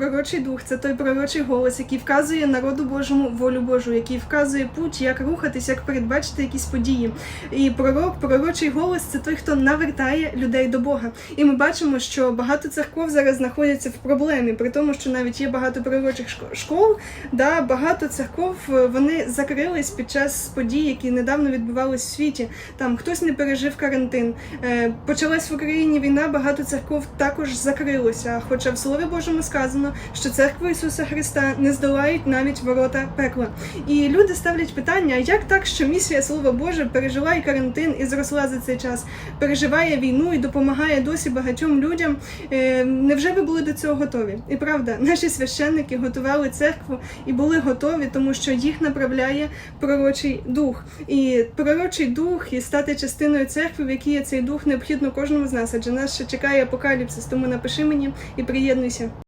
пророчий дух це той пророчий голос, який вказує народу Божому волю Божу, який вказує путь, як рухатись, як передбачити якісь події. І пророк, пророчий голос це той, хто навертає людей до Бога. І ми бачимо, що багато церков зараз знаходяться в проблемі, при тому, що навіть є багато пророчих шко- школ, да, багато церков е, вони закрились під час подій, які недавно відбувалися в світі. Там хтось не пережив карантин. Е, почалась в Україні війна, багато церков також закрилося. Хоча в Слові Божому сказано, що церква Ісуса Христа не здолають навіть ворота пекла. І люди ставлять питання: як так, що місія Слова Боже пережила і карантин і зросла за цей час, переживає війну і допомагає досі багатьом людям. Е, невже ви були до цього готові? І правда, наші священники готували церкву і були готові, тому що їх направляє пророчий дух. І пророчий дух і стати частиною церкви, в якій є цей дух, необхідно кожному з нас, адже нас ще чекає апокаліпсис. Тому напиши мені і приєднуйся.